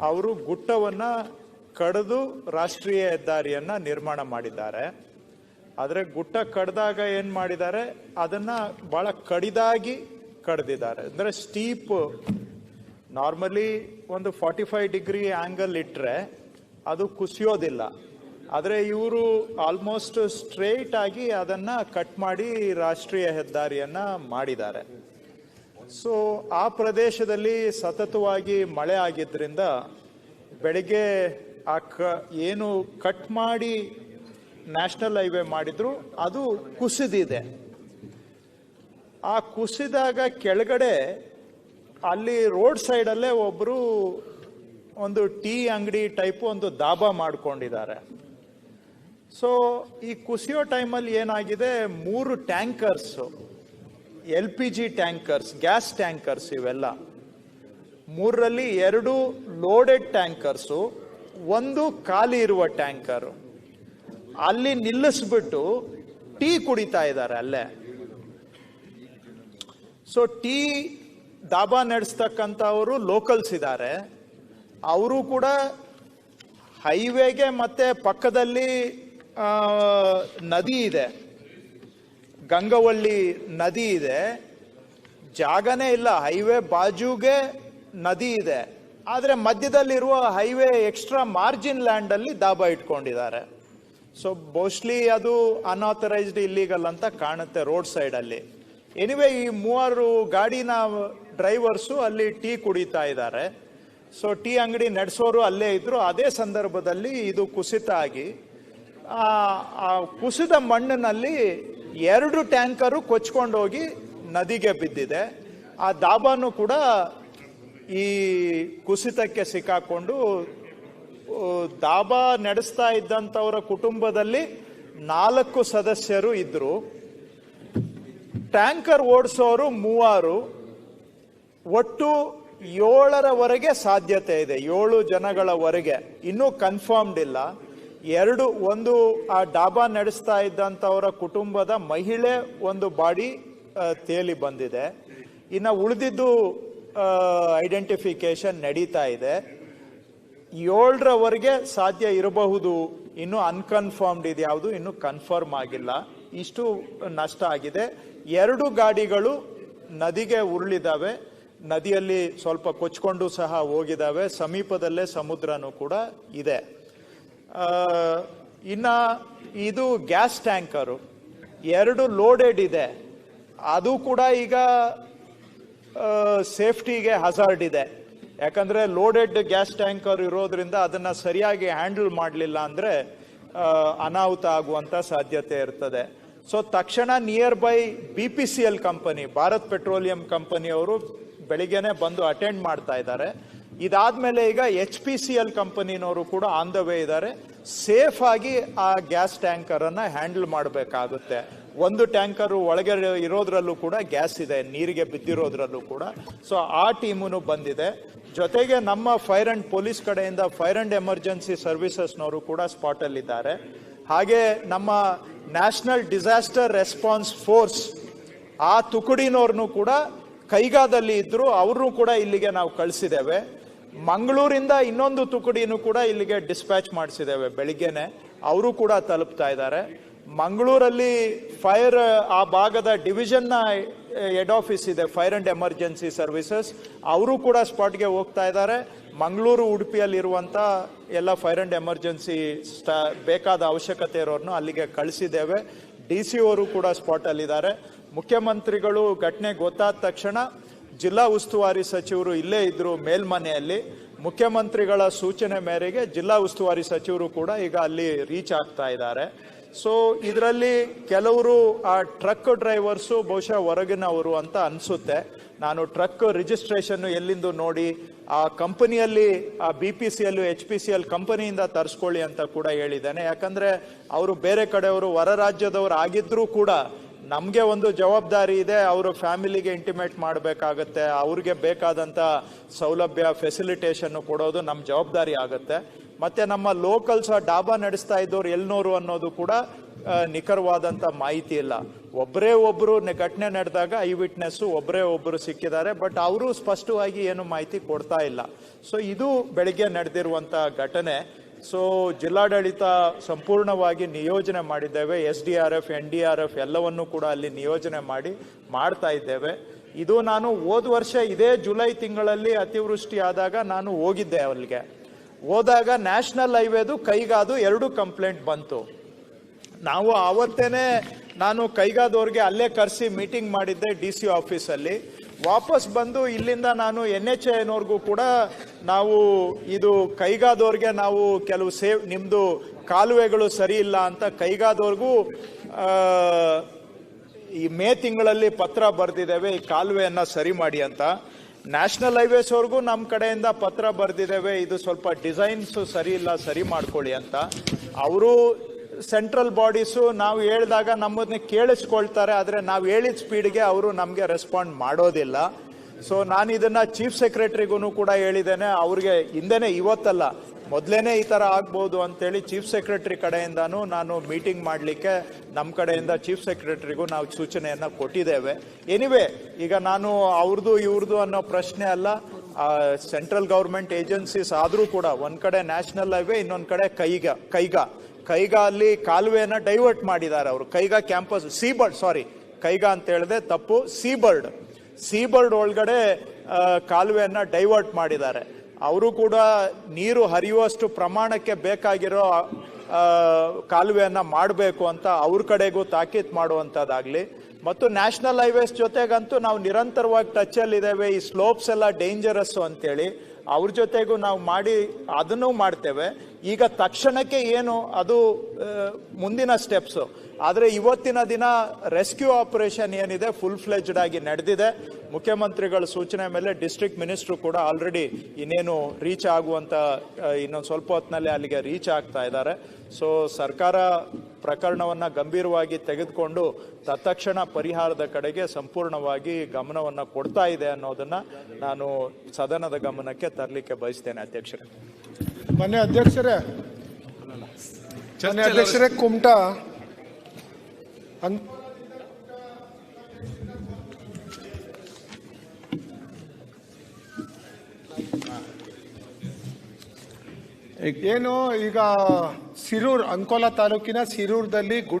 ಅವರು ಗುಟ್ಟವನ್ನ ಕಡಿದು ರಾಷ್ಟ್ರೀಯ ಹೆದ್ದಾರಿಯನ್ನ ನಿರ್ಮಾಣ ಮಾಡಿದ್ದಾರೆ. ಆದರೆ ಗುಟ್ಟ ಕಡ್ದಾಗ ಏನ್ ಮಾಡಿದ್ದಾರೆ? ಅದನ್ನ ಬಹಳ ಕಡಿದಾಗಿ ಕಡ್ದಿದ್ದಾರೆ. ಅಂದ್ರೆ ಸ್ಟೀಪ್ ನಾರ್ಮಲಿ ಒಂದು ಫಾರ್ಟಿ ಫೈವ್ ಡಿಗ್ರಿ ಆಂಗಲ್ ಇಟ್ಟರೆ ಅದು ಕುಸಿಯೋದಿಲ್ಲ. ಆದರೆ ಇವರು ಆಲ್ಮೋಸ್ಟ್ ಸ್ಟ್ರೇಟ್ ಆಗಿ ಅದನ್ನ ಕಟ್ ಮಾಡಿ ರಾಷ್ಟ್ರೀಯ ಹೆದ್ದಾರಿಯನ್ನ ಮಾಡಿದ್ದಾರೆ. ಸೊ ಆ ಪ್ರದೇಶದಲ್ಲಿ ಸತತವಾಗಿ ಮಳೆ ಆಗಿದ್ದರಿಂದ ಬೆಳಿಗ್ಗೆ ಆ ಕ, ಏನು ಕಟ್ ಮಾಡಿ ನ್ಯಾಷನಲ್ ಹೈವೇ ಮಾಡಿದ್ರು, ಅದು ಕುಸಿದಿದೆ. ಆ ಕುಸಿದಾಗ ಕೆಳಗಡೆ ಅಲ್ಲಿ ರೋಡ್ ಸೈಡಲ್ಲೇ ಒಬ್ಬರು ಒಂದು ಟೀ ಅಂಗಡಿ ಟೈಪ್ ಒಂದು ದಾಬಾ ಮಾಡ್ಕೊಂಡಿದ್ದಾರೆ. ಸೊ ಈ ಕುಸಿಯೋ ಟೈಮಲ್ಲಿ ಏನಾಗಿದೆ, ಮೂರು tankers. L P G tankers, gas tankers ಇವೆಲ್ಲ. ಮೂರರಲ್ಲಿ ಎರಡು ಲೋಡೆಡ್ ಟ್ಯಾಂಕರ್ಸು, ಒಂದು ಖಾಲಿ ಇರುವ ಟ್ಯಾಂಕರ್. ಅಲ್ಲಿ ನಿಲ್ಲಿಸ್ಬಿಟ್ಟು ಟೀ ಕುಡಿತಾ ಇದ್ದಾರೆ ಅಲ್ಲೇ. ಸೊ ಟೀ ದಾಬಾ ನಡೆಸ್ತಕ್ಕಂಥವರು ಲೋಕಲ್ಸ್ ಇದ್ದಾರೆ. ಅವರು ಕೂಡ ಹೈವೇಗೆ ಮತ್ತೆ ಪಕ್ಕದಲ್ಲಿ ನದಿ ಇದೆ. ಗಂಗವಳ್ಳಿ ನದಿ ಇದೆ. ಜಾಗನೇ ಇಲ್ಲ. ಹೈವೇ ಬಾಜುಗೆ ನದಿ ಇದೆ. ಆದರೆ ಮಧ್ಯದಲ್ಲಿರುವ ಹೈವೇ ಎಕ್ಸ್ಟ್ರಾ ಮಾರ್ಜಿನ್ ಲ್ಯಾಂಡ್ ಅಲ್ಲಿ ದಾಬಾ ಇಟ್ಕೊಂಡಿದ್ದಾರೆ. ಸೊ ಮೋಸ್ಟ್ಲಿ ಅದು ಅನ್ಆಥರೈಸ್ಡ್ ಇಲ್ಲೀಗಲ್ ಅಂತ ಕಾಣುತ್ತೆ ರೋಡ್ ಸೈಡ್ ಅಲ್ಲಿ ಎನಿವೆ ಈ ಮೂವರು ಗಾಡಿನ ಡ್ರೈವರ್ಸು ಅಲ್ಲಿ ಟೀ ಕುಡಿತಾ ಇದ್ದಾರೆ. ಸೊ ಟೀ ಅಂಗಡಿ ನಡೆಸೋರು ಅಲ್ಲೇ ಇದ್ರು. ಅದೇ ಸಂದರ್ಭದಲ್ಲಿ ಇದು ಕುಸಿತ ಆಗಿ ಆ ಕುಸಿದ ಮಣ್ಣಿನಲ್ಲಿ ಎರಡು ಟ್ಯಾಂಕರು ಕೊಚ್ಕೊಂಡೋಗಿ ನದಿಗೆ ಬಿದ್ದಿದೆ. ಆ ದಾಬಾನು ಕೂಡ ಈ ಕುಸಿತಕ್ಕೆ ಸಿಕ್ಕಾಕೊಂಡು ದಾಬಾ ನಡೆಸ್ತಾ ಇದ್ದಂಥವರ ಕುಟುಂಬದಲ್ಲಿ ನಾಲ್ಕು ಸದಸ್ಯರು ಇದ್ದರು ಟ್ಯಾಂಕರ್ ಓಡಿಸೋರು ಮೂವರು. ಒಟ್ಟು ಏಳರವರೆಗೆ ಸಾಧ್ಯತೆ ಇದೆ, ಏಳು ಜನಗಳವರೆಗೆ. ಇನ್ನೂ ಕನ್ಫರ್ಮ್ಡ್ ಇಲ್ಲ. ಎರಡು, ಒಂದು, ಆ ಡಾಬಾ ನಡೆಸ್ತಾ ಇದ್ದಂಥವರ ಕುಟುಂಬದ ಮಹಿಳೆ ಒಂದು ಬಾಡಿ ತೇಲಿ ಬಂದಿದೆ. ಇನ್ನು ಉಳಿದಿದ್ದು ಐಡೆಂಟಿಫಿಕೇಶನ್ ನಡೀತಾ ಇದೆ. ಏಳರವರೆಗೆ ಸಾಧ್ಯ ಇರಬಹುದು. ಇನ್ನು ಅನ್ಕನ್ಫರ್ಮ್ಡ್ ಇದು ಯಾವುದು ಇನ್ನು ಕನ್ಫರ್ಮ್ ಆಗಿಲ್ಲ. ಇಷ್ಟು ನಷ್ಟ ಆಗಿದೆ. ಎರಡು ಗಾಡಿಗಳು ನದಿಗೆ ಉರುಳಿದಾವೆ. ನದಿಯಲ್ಲಿ ಸ್ವಲ್ಪ ಕೊಚ್ಕೊಂಡು ಸಹ ಹೋಗಿದ್ದಾವೆ ಸಮೀಪದಲ್ಲೇ ಸಮುದ್ರನೂ ಕೂಡ ಇದೆ. ಇನ್ನ ಇದು ಗ್ಯಾಸ್ ಟ್ಯಾಂಕರು. ಎರಡು ಲೋಡೆಡ್ ಇದೆ. ಅದು ಕೂಡ ಈಗ ಸೇಫ್ಟಿಗೆ ಹಜಾರ್ಡ್ ಇದೆ. ಯಾಕಂದ್ರೆ ಲೋಡೆಡ್ ಗ್ಯಾಸ್ ಟ್ಯಾಂಕರ್ ಇರೋದ್ರಿಂದ ಅದನ್ನ ಸರಿಯಾಗಿ ಹ್ಯಾಂಡಲ್ ಮಾಡಲಿಲ್ಲ ಅಂದ್ರೆ ಅನಾಹುತ ಆಗುವಂತ ಸಾಧ್ಯತೆ ಇರ್ತದೆ. ಸೊ ತಕ್ಷಣ nearby B P C L company Bharat Petroleum ಕಂಪನಿಯವರು ಬೆಳಿಗ್ಗೆನೆ ಬಂದು ಅಟೆಂಡ್ ಮಾಡ್ತಾ ಇದ್ದಾರೆ. ಇದಾದ್ಮೇಲೆ ಈಗ ಎಚ್ ಪಿ ಸಿ ಎಲ್ ಕಂಪನಿನವರು ಕೂಡ ಆನ್ ದ ವೇ ಇದ್ದಾರೆ ಸೇಫ್ ಆಗಿ ಆ ಗ್ಯಾಸ್ ಟ್ಯಾಂಕರ್ ಅನ್ನ ಹ್ಯಾಂಡಲ್ ಮಾಡಬೇಕಾಗುತ್ತೆ. ಒಂದು ಟ್ಯಾಂಕರ್ ಒಳಗೆ ಇರೋದ್ರಲ್ಲೂ ಕೂಡ ಗ್ಯಾಸ್ ಇದೆ, ನೀರಿಗೆ ಬಿದ್ದಿರೋದ್ರಲ್ಲೂ ಕೂಡ. ಸೊ ಆ ಟೀಮುನು ಬಂದಿದೆ. ಜೊತೆಗೆ ನಮ್ಮ ಫೈರ್ ಅಂಡ್ ಪೊಲೀಸ್ ಕಡೆಯಿಂದ ಫೈರ್ ಅಂಡ್ ಎಮರ್ಜೆನ್ಸಿ ಸರ್ವಿಸಸ್ನವರು ಕೂಡ ಸ್ಪಾಟ್ ಅಲ್ಲಿದ್ದಾರೆ. ಹಾಗೆ ನಮ್ಮ ನ್ಯಾಷನಲ್ ಡಿಸಾಸ್ಟರ್ ರೆಸ್ಪಾನ್ಸ್ ಫೋರ್ಸ್ ಆ ತುಕುಡಿನವ್ರನ್ನು ಕೂಡ ಕೈಗಾದಲ್ಲಿ ಇದ್ರು ಅವ್ರನ್ನೂ ಕೂಡ ಇಲ್ಲಿಗೆ ನಾವು ಕಳಿಸಿದ್ದೇವೆ. ಮಂಗಳೂರಿಂದ ಇನ್ನೊಂದು ತುಕುಡಿನೂ ಕೂಡ ಇಲ್ಲಿಗೆ ಡಿಸ್ಪ್ಯಾಚ್ ಮಾಡಿಸಿದ್ದೇವೆ. ಬೆಳಿಗ್ಗೆನೆ ಅವರು ಕೂಡ ತಲುಪ್ತಾ ಇದ್ದಾರೆ. ಮಂಗಳೂರಲ್ಲಿ ಫೈರ್ ಆ ಭಾಗದ ಡಿವಿಷನ್ನ ಹೆಡ್ ಆಫೀಸ್ ಇದೆ ಫೈರ್ ಅಂಡ್ ಎಮರ್ಜೆನ್ಸಿ ಸರ್ವಿಸಸ್ ಅವರು ಕೂಡ ಸ್ಪಾಟ್ಗೆ ಹೋಗ್ತಾ ಇದ್ದಾರೆ. ಮಂಗಳೂರು ಉಡುಪಿಯಲ್ಲಿ ಇರುವಂತ ಎಲ್ಲ ಫೈರ್ ಅಂಡ್ ಎಮರ್ಜೆನ್ಸಿ ಸ್ಟಾ ಬೇಕಾದ ಅವಶ್ಯಕತೆ ಇರೋರ್ನು ಅಲ್ಲಿಗೆ ಕಳಿಸಿದ್ದೇವೆ. ಡಿ ಸಿ ಅವರು ಕೂಡ ಸ್ಪಾಟ್ ಅಲ್ಲಿದ್ದಾರೆ. ಮುಖ್ಯಮಂತ್ರಿಗಳು ಘಟನೆ ಗೊತ್ತಾದ ತಕ್ಷಣ ಜಿಲ್ಲಾ ಉಸ್ತುವಾರಿ ಸಚಿವರು ಇಲ್ಲೇ ಇದ್ದರು ಮೇಲ್ಮನೆಯಲ್ಲಿ. ಮುಖ್ಯಮಂತ್ರಿಗಳ ಸೂಚನೆ ಮೇರೆಗೆ ಜಿಲ್ಲಾ ಉಸ್ತುವಾರಿ ಸಚಿವರು ಕೂಡ ಈಗ ಅಲ್ಲಿ ರೀಚ್ ಆಗ್ತಾ ಇದ್ದಾರೆ. ಸೊ ಇದರಲ್ಲಿ ಕೆಲವರು ಆ ಟ್ರಕ್ ಡ್ರೈವರ್ಸು ಬಹುಶಃ ಹೊರಗಿನವರು ಅಂತ ಅನಿಸುತ್ತೆ. ನಾನು ಟ್ರಕ್ ರಿಜಿಸ್ಟ್ರೇಷನ್ ಎಲ್ಲಿಂದು ನೋಡಿ, ಆ ಕಂಪನಿಯಲ್ಲಿ, ಆ B P C L H P C L ಕಂಪನಿಯಿಂದ ತರಿಸ್ಕೊಳ್ಳಿ ಅಂತ ಕೂಡ ಹೇಳಿದ್ದೇನೆ. ಯಾಕಂದರೆ, ಅವರು ಬೇರೆ ಕಡೆಯವರು ಹೊರ ರಾಜ್ಯದವರು ಆಗಿದ್ರೂ ಕೂಡ ನಮಗೆ ಒಂದು ಜವಾಬ್ದಾರಿ ಇದೆ, ಅವರು ಫ್ಯಾಮಿಲಿಗೆ ಇಂಟಿಮೇಟ್ ಮಾಡಬೇಕಾಗತ್ತೆ, ಅವ್ರಿಗೆ ಬೇಕಾದಂಥ ಸೌಲಭ್ಯ ಫೆಸಿಲಿಟೇಷನ್ನು ಕೊಡೋದು ನಮ್ಮ ಜವಾಬ್ದಾರಿ ಆಗುತ್ತೆ. ಮತ್ತು ನಮ್ಮ ಲೋಕಲ್ಸ್ ಡಾಬಾ ನಡೆಸ್ತಾ ಇದ್ದವ್ರು ಎಲ್ನೋರು ಅನ್ನೋದು ಕೂಡ ನಿಖರವಾದಂಥ ಮಾಹಿತಿ ಇಲ್ಲ. ಒಬ್ಬರೇ ಒಬ್ಬರು ಘಟನೆ ನಡೆದಾಗ ಐ ವಿಟ್ನೆಸ್ಸು ಒಬ್ಬರೇ ಒಬ್ಬರು ಸಿಕ್ಕಿದ್ದಾರೆ, ಬಟ್ ಅವರು ಸ್ಪಷ್ಟವಾಗಿ ಏನು ಮಾಹಿತಿ ಕೊಡ್ತಾ ಇಲ್ಲ. ಸೊ ಇದು ಬೆಳಿಗ್ಗೆ ನಡೆದಿರುವಂಥ ಘಟನೆ. ಸೊ ಜಿಲ್ಲಾಡಳಿತ ಸಂಪೂರ್ಣವಾಗಿ ನಿಯೋಜನೆ ಮಾಡಿದ್ದೇವೆ. S D R F, N D R F ಎಲ್ಲವನ್ನೂ ಕೂಡ ಅಲ್ಲಿ ನಿಯೋಜನೆ ಮಾಡಿ ಮಾಡ್ತಾ ಇದ್ದೇವೆ. ಇದು ನಾನು ಹೋದ ವರ್ಷ ಇದೇ ಜುಲೈ ತಿಂಗಳಲ್ಲಿ ಅತಿವೃಷ್ಟಿ ಆದಾಗ ನಾನು ಹೋಗಿದ್ದೆ ಅಲ್ಲಿಗೆ. ಹೋದಾಗ ನ್ಯಾಷನಲ್ ಹೈವೇದು ಕೈಗಾದು ಎರಡು ಕಂಪ್ಲೇಂಟ್ ಬಂತು. ನಾವು ಆವತ್ತೇನೆ ನಾನು ಕೈಗಾದವ್ರಿಗೆ ಅಲ್ಲೇ ಕರೆಸಿ ಮೀಟಿಂಗ್ ಮಾಡಿದ್ದೆ ಡಿ ಸಿ ಆಫೀಸಲ್ಲಿ. ವಾಪಸ್ ಬಂದು ಇಲ್ಲಿಂದ ನಾನು ಎನ್ ಎಚ್ ಎನವ್ರಿಗೂ ಕೂಡ ನಾವು ಇದು ಕೈಗಾದವ್ರಿಗೆ ನಾವು ಕೆಲವು ಸೇವ್ ನಿಮ್ಮದು ಕಾಲುವೆಗಳು ಸರಿ ಇಲ್ಲ ಅಂತ ಕೈಗಾದವ್ರಿಗೂ ಈ ಮೇ ತಿಂಗಳಲ್ಲಿ ಪತ್ರ ಬರೆದಿದ್ದೇವೆ, ಈ ಕಾಲುವೆಯನ್ನು ಸರಿ ಮಾಡಿ ಅಂತ. ನ್ಯಾಷನಲ್ ಹೈವೇಸ್ವರೆಗೂ ನಮ್ಮ ಕಡೆಯಿಂದ ಪತ್ರ ಬರೆದಿದ್ದೇವೆ, ಇದು ಸ್ವಲ್ಪ ಡಿಸೈನ್ಸ್ ಸರಿ ಇಲ್ಲ, ಸರಿ ಮಾಡ್ಕೊಳ್ಳಿ ಅಂತ. ಅವರು ಸೆಂಟ್ರಲ್ ಬಾಡೀಸು ನಾವು ಹೇಳಿದಾಗ ನಮ್ಮನ್ನ ಕೇಳಿಸ್ಕೊಳ್ತಾರೆ, ಆದರೆ ನಾವು ಹೇಳಿದ ಸ್ಪೀಡ್ಗೆ ಅವರು ನಮಗೆ ರೆಸ್ಪಾಂಡ್ ಮಾಡೋದಿಲ್ಲ. ಸೊ ನಾನು ಇದನ್ನ ಚೀಫ್ ಸೆಕ್ರೆಟ್ರಿಗೂ ಕೂಡ ಹೇಳಿದ್ದೇನೆ, ಅವ್ರಿಗೆ ಹಿಂದೆನೆ ಇವತ್ತಲ್ಲ, ಮೊದಲೇನೆ ಈ ಥರ ಆಗ್ಬೋದು ಅಂತೇಳಿ ಚೀಫ್ ಸೆಕ್ರೆಟರಿ ಕಡೆಯಿಂದನೂ ನಾನು ಮೀಟಿಂಗ್ ಮಾಡಲಿಕ್ಕೆ ನಮ್ಮ ಕಡೆಯಿಂದ ಚೀಫ್ ಸೆಕ್ರೆಟರಿಗೂ ನಾವು ಸೂಚನೆಯನ್ನು ಕೊಟ್ಟಿದ್ದೇವೆ. ಎನಿವೆ ಈಗ ನಾನು ಅವ್ರದ್ದು ಇವ್ರದ್ದು ಅನ್ನೋ ಪ್ರಶ್ನೆ ಅಲ್ಲ ಸೆಂಟ್ರಲ್ ಗೌರ್ಮೆಂಟ್ ಏಜೆನ್ಸೀಸ್ ಆದರೂ ಕೂಡ, ಒಂದು ಕಡೆ ನ್ಯಾಷನಲ್ ಹೈವೇ ಇನ್ನೊಂದು ಕಡೆ ಕೈಗ ಕೈಗ. ಕೈಗ ಅಲ್ಲಿ ಕಾಲುವೆಯನ್ನು ಡೈವರ್ಟ್ ಮಾಡಿದ್ದಾರೆ ಅವರು. Kaiga campus, Seabird sorry Kaiga ಅಂತ ಹೇಳಿದೆ ತಪ್ಪು, ಸೀಬರ್ಡ್. ಸೀಬರ್ಡ್ ಒಳಗಡೆ ಕಾಲುವೆಯನ್ನು ಡೈವರ್ಟ್ ಮಾಡಿದ್ದಾರೆ. ಅವರು ಕೂಡ ನೀರು ಹರಿಯುವಷ್ಟು ಪ್ರಮಾಣಕ್ಕೆ ಬೇಕಾಗಿರೋ ಕಾಲುವೆಯನ್ನು ಮಾಡಬೇಕು ಅಂತ ಅವ್ರ ಕಡೆಗೂ ತಾಕೀತ್ ಮಾಡುವಂಥದ್ದಾಗಲಿ ಮತ್ತು ನ್ಯಾಷನಲ್ ಹೈವೇಸ್ ಜೊತೆಗಂತೂ ನಾವು ನಿರಂತರವಾಗಿ ಟಚ್ ಈ ಸ್ಲೋಪ್ಸ್ ಎಲ್ಲ ಡೇಂಜರಸ್ಸು ಅಂತೇಳಿ. ಅವ್ರ ಜೊತೆಗೂ ನಾವು ಮಾಡಿ, ಅದನ್ನು ಮಾಡ್ತೇವೆ. ಈಗ ತಕ್ಷಣಕ್ಕೆ ಏನು, ಅದು ಮುಂದಿನ ಸ್ಟೆಪ್ಸು ಆದರೆ ಇವತ್ತಿನ ದಿನ ರೆಸ್ಕ್ಯೂ ಆಪರೇಷನ್ ಏನಿದೆ ಫುಲ್ ಫ್ಲೆಜ್ಡ್ ಆಗಿ ನಡೆದಿದೆ. ಮುಖ್ಯಮಂತ್ರಿಗಳ ಸೂಚನೆ ಮೇಲೆ ಡಿಸ್ಟ್ರಿಕ್ಟ್ ಮಿನಿಸ್ಟ್ರು ಕೂಡ ಆಲ್ರೆಡಿ ಇನ್ನೇನು ರೀಚ್ ಆಗುವಂಥ ಇನ್ನೊಂದು ಸ್ವಲ್ಪ ಹೊತ್ತಿನಲ್ಲಿ ಅಲ್ಲಿಗೆ ರೀಚ್ ಆಗ್ತಾ ಇದ್ದಾರೆ. ಸೊ ಸರ್ಕಾರ ಪ್ರಕರಣವನ್ನ ಗಂಭೀರವಾಗಿ ತೆಗೆದುಕೊಂಡು ತತ್ಕ್ಷಣ ಪರಿಹಾರದ ಕಡೆಗೆ ಸಂಪೂರ್ಣವಾಗಿ ಗಮನವನ್ನು ಕೊಡ್ತಾ ಇದೆ ಅನ್ನೋದನ್ನು ನಾನು ಸದನದ ಗಮನಕ್ಕೆ ತರಲಿಕ್ಕೆ ಬಯಸ್ತೇನೆ ಅಧ್ಯಕ್ಷರೇ. ಮಾನ್ಯ ಅಧ್ಯಕ್ಷರೇ ಮಾನ್ಯ ಅಧ್ಯಕ್ಷರೇ ಕುಮಟಾ ಅನ್ ಏನು ಈಗ ಸಿರೂರ್ ಅಂಕೋಲಾ ತಾಲೂಕಿನ ಸಿರೂರ್ದಲ್ಲಿ ಗುಡ್